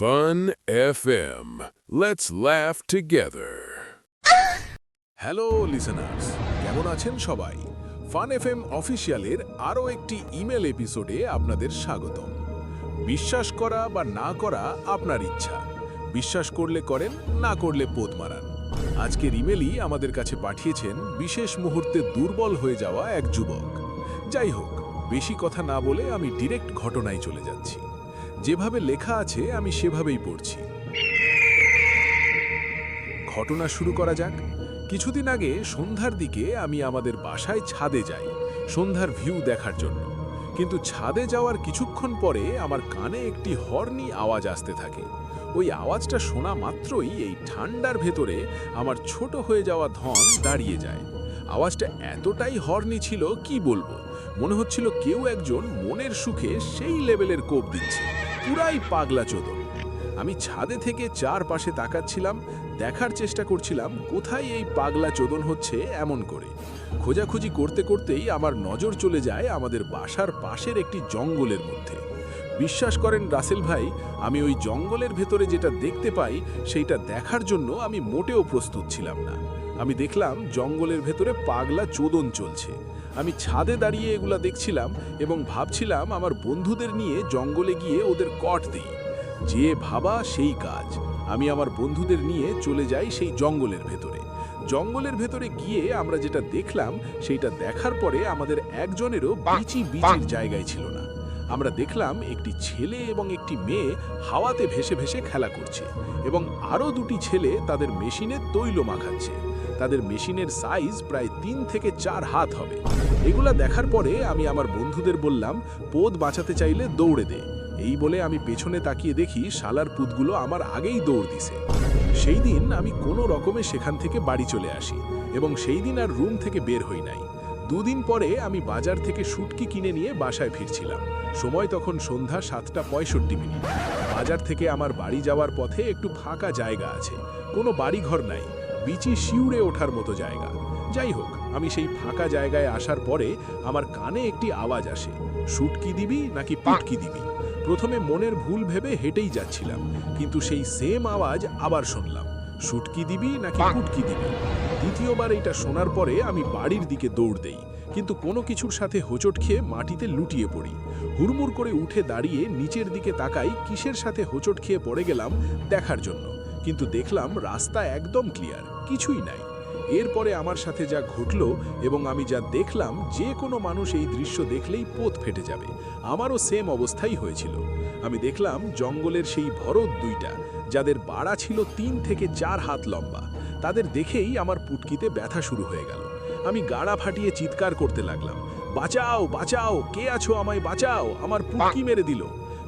Fun FM. Let's laugh together. Hello listeners কেমন আছেন সবাই? ফান এফ এম অফিসিয়ালের আরও একটি ইমেল এপিসোডে আপনাদের স্বাগতম। বিশ্বাস করা বা না করা আপনার ইচ্ছা। বিশ্বাস করলে করেন, না করলে পোদ মারান। আজকের ইমেলই আমাদের কাছে পাঠিয়েছেন বিশেষ মুহূর্তে দুর্বল হয়ে যাওয়া এক যুবক। যাই হোক, বেশি কথা না বলে আমি ডিরেক্ট ঘটনায় চলে যাচ্ছি। যেভাবে লেখা আছে, আমি সেভাবেই পড়ছি। ঘটনা শুরু করা যাক। কিছুদিন আগে সন্ধ্যার দিকে আমি আমাদের বাসায় ছাদে যাই, সন্ধ্যার ভিউ দেখার জন্য। কিন্তু ছাদে যাওয়ার কিছুক্ষণ পরে আমার কানে একটি হর্নি আওয়াজ আসতে থাকে। ওই আওয়াজটা শোনা মাত্রই এই ঠান্ডার ভেতরে আমার ছোট হয়ে যাওয়া ধন দাঁড়িয়ে যায়। আওয়াজটা এতটাই হর্নি ছিল, কি বলব? মনে হচ্ছিল কেউ একজন মনের সুখে সেই লেভেলের কোপ দিচ্ছে। পুরাই পাগলা চোদন। আমি ছাদে থেকে চারপাশে তাকাচ্ছিলাম, দেখার চেষ্টা করছিলাম কোথায় এই পাগলা চোদন হচ্ছে এমন করে। খোঁজাখুঁজি করতে করতেই আমার নজর চলে যায় আমাদের বাসার পাশের একটি জঙ্গলের মধ্যে। বিশ্বাস করেন রাসেল ভাই, আমি ওই জঙ্গলের ভেতরে যেটা দেখতে পাই, সেইটা দেখার জন্য আমি মোটেও প্রস্তুত ছিলাম না। আমি দেখলাম জঙ্গলের ভেতরে পাগলা চোদন চলছে। আমি ছাদে দাঁড়িয়ে এগুলা দেখছিলাম এবং ভাবছিলাম আমার বন্ধুদের নিয়ে জঙ্গলে গিয়ে ওদের কট দিই। যে ভাবা সেই কাজ। আমি আমার বন্ধুদের নিয়ে চলে যাই সেই জঙ্গলের ভেতরে। জঙ্গলের ভেতরে গিয়ে আমরা যেটা দেখলাম সেইটা দেখার পরে আমাদের একজনেরও বিচি বিচির জায়গায় ছিল না। আমরা দেখলাম একটি ছেলে এবং একটি মেয়ে হাওয়াতে ভেসে ভেসে খেলা করছে এবং আরও দুটি ছেলে তাদের মেশিনে তৈল মাখাচ্ছে তাদের মেশিনের সাইজ প্রায় তিন থেকে চার হাত হবে। এগুলা দেখার পরে আমি আমার বন্ধুদের বললাম, পোদ বাঁচাতে চাইলে দৌড়ে দে। এই বলে আমি পেছনে তাকিয়ে দেখি শালার পুতগুলো আমার আগেই দৌড় দিছে। সেই দিন আমি কোনো রকমে সেখান থেকে বাড়ি চলে আসি এবং সেই দিন আর রুম থেকে বের হই নাই। দুদিন পরে আমি বাজার থেকে শুটকি কিনে নিয়ে বাসায় ফিরছিলাম। সময় তখন সন্ধ্যা সাতটা পঁয়ষট্টি মিনিট। বাজার থেকে আমার বাড়ি যাওয়ার পথে একটু ফাঁকা জায়গা আছে। কোনো বাড়িঘর নাই। বিচি শিউড়ে ওঠার মতো জায়গা। যাই হোক আমি সেই ফাঁকা জায়গায় আসার পরে আমার কানে একটি আওয়াজ আসে। শুটকি দিবি নাকি পুটকি দিবি? প্রথমে মনের ভুল ভেবে হেঁটেই যাচ্ছিলাম কিন্তু সেই সেম আওয়াজ আবার শুনলাম। শুটকি দিবি নাকি পুটকি দিবি? দ্বিতীয়বার এটা শোনার পরে আমি বাড়ির দিকে দৌড় দেই কিন্তু কোনো কিছুর সাথে হোঁচট খেয়ে মাটিতে লুটিয়ে পড়ি। হুড়মুড় করে উঠে দাঁড়িয়ে নিচের দিকে তাকাই কিসের সাথে হোঁচট খেয়ে পড়ে গেলাম দেখার জন্য। কিন্তু দেখলাম রাস্তা একদম ক্লিয়ার কিছুই নাই। এরপরে আমার সাথে যা ঘটলো এবং আমি যা দেখলাম, যে কোনো মানুষ এই দৃশ্য দেখলেই পোত ফেটে যাবে। আমারও সেম অবস্থাই হয়েছিল। আমি দেখলাম জঙ্গলের সেই ভরত দুইটা, যাদের বাড়া ছিল তিন থেকে চার হাত লম্বা। তাদের দেখেই আমার পুটকিতে ব্যথা শুরু হয়ে গেল। আমি গাড়া ফাটিয়ে চিৎকার করতে লাগলাম, বাঁচাও বাঁচাও, কে আছো আমায় বাঁচাও? আমার পুটকি মেরে দিল।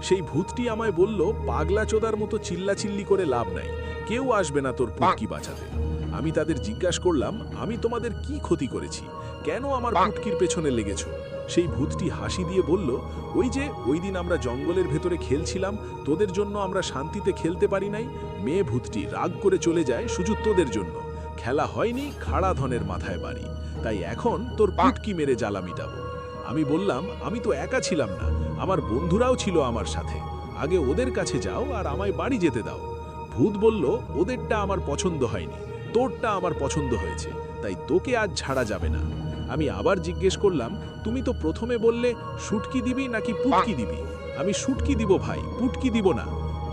সেই ভূতটি আমায় বলল পাগলা চোদার মতো চিল্লাচিল্লি করে লাভ নাই। কেউ আসবে না তোর পুটকি বাঁচাতে। আমি তাদের জিজ্ঞাসা করলাম আমি তোমাদের কি ক্ষতি করেছি? কেন আমার পুটকির পেছনে লেগেছো? সেই ভূতটি হাসি দিয়ে বলল ওই যে ওই দিন আমরা জঙ্গলের ভেতরে খেলছিলাম তোদের জন্য আমরা শান্তিতে খেলতে পারি নাই। মেয়ে ভূতটি রাগ করে চলে যায় শুধু তোদের জন্য। খেলা হয়নি খাড়া ধনের মাথায় বাড়ি। তাই এখন তোর পুটকি মেরে জ্বালা মিটাবো। আমি বললাম আমি তো একা ছিলাম না। আমার বন্ধুরাও ছিল আমার সাথে। আগে ওদের কাছে যাও আর আমায় বাড়ি যেতে দাও। ভূত বলল, ওদেরটা আমার পছন্দ হয়নি। তোরটা আমার পছন্দ হয়েছে। তাই তোকে আজ ছাড়া যাবে না। আমি আবার জিজ্ঞেস করলাম, তুমি তো প্রথমে বললে শুটকি দিবি নাকি পুটকি দিবি? আমি, শুটকি দিব ভাই, পুটকি দিব না।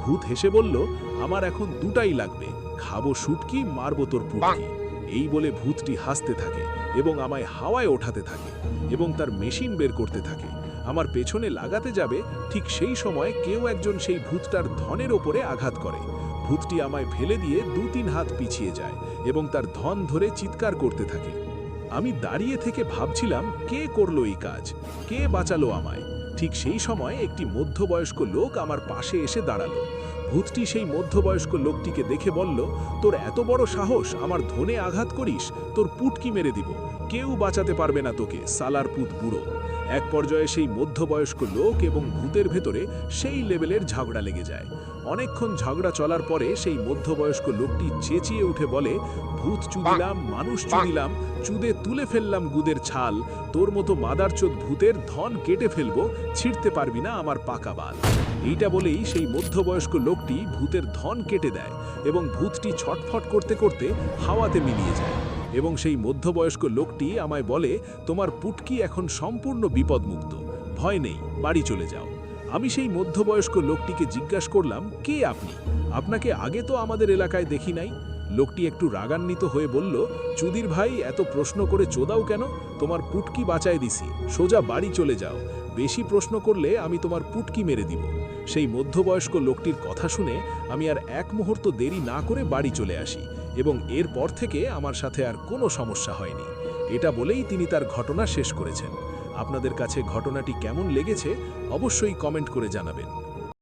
ভূত হেসে বলল, আমার এখন দুটাই লাগবে। খাব শুটকি, মারবো তোর পুটকি। এই বলে ভূতটি হাসতে থাকে এবং আমায় হাওয়ায় ওঠাতে থাকে এবং তার মেশিন বের করতে থাকে। আমার পেছনে লাগাতে যাবে, ঠিক সেই সময় কেউ একজন সেই ভূতটার ধনের ওপরে আঘাত করে। ভূতটি আমায় ফেলে দিয়ে দু তিন হাত পিছিয়ে যায় এবং তার ধন ধরে চিৎকার করতে থাকে। আমি দাঁড়িয়ে থেকে ভাবছিলাম, কে করল এই কাজ? কে বাঁচালো আমায়? ঠিক সেই সময় একটি মধ্যবয়স্ক লোক আমার পাশে এসে দাঁড়াল। ভূতটি সেই মধ্যবয়স্ক লোকটিকে দেখে বলল, তোর এত বড় সাহস, আমার ধনে আঘাত করিস, তোর পুটকি মেরে দিব। কেউ বাঁচাতে পারবে না তোকে সালার পুত বুড়ো। এক পর্যায়ে সেই মধ্যবয়স্ক লোক এবং ভূতের ভেতরে সেই লেভেলের ঝগড়া লেগে যায়। অনেকক্ষণ ঝগড়া চলার পরে সেই মধ্যবয়স্ক লোকটি চেঁচিয়ে উঠে বলে, ভূত চুদিলাম, মানুষ চুদিলাম, চুদে তুলে ফেললাম গুদের ছাল, তোর মতো মাদারচোদ ভূতের ধন কেটে ফেলব, ছিঁড়তে পারবি না আমার পাকা বাল। এইটা বলেই সেই মধ্যবয়স্ক লোকটি ভূতের ধন কেটে দেয় এবং ভূতটি ছটফট করতে করতে হাওয়াতে মিলিয়ে যায়। এবং সেই মধ্যবয়স্ক লোকটি আমায় বলে, তোমার পুটকি এখন সম্পূর্ণ বিপদমুক্ত। ভয় নেই, বাড়ি চলে যাও। আমি সেই মধ্যবয়স্ক লোকটিকে জিজ্ঞাসা করলাম, কে আপনি? আপনাকে আগে তো আমাদের এলাকায় দেখি নাই? লোকটি একটু রাগান্বিত হয়ে বলল, চুদির ভাই, এত প্রশ্ন করে চোদাও কেন? তোমার পুটকি বাঁচায় দিছি, সোজা বাড়ি চলে যাও। বেশি প্রশ্ন করলে আমি তোমার পুটকি মেরে দিব। সেই মধ্যবয়স্ক লোকটির কথা শুনে আমি আর এক মুহূর্ত দেরি না করে বাড়ি চলে আসি। এবং এরপর থেকে আমার সাথে আর কোনো সমস্যা হয়নি। এটা বলেই তিনি তার ঘটনা শেষ করেছেন। আপনাদের কাছে ঘটনাটি কেমন লেগেছে, অবশ্যই কমেন্ট করে জানাবেন।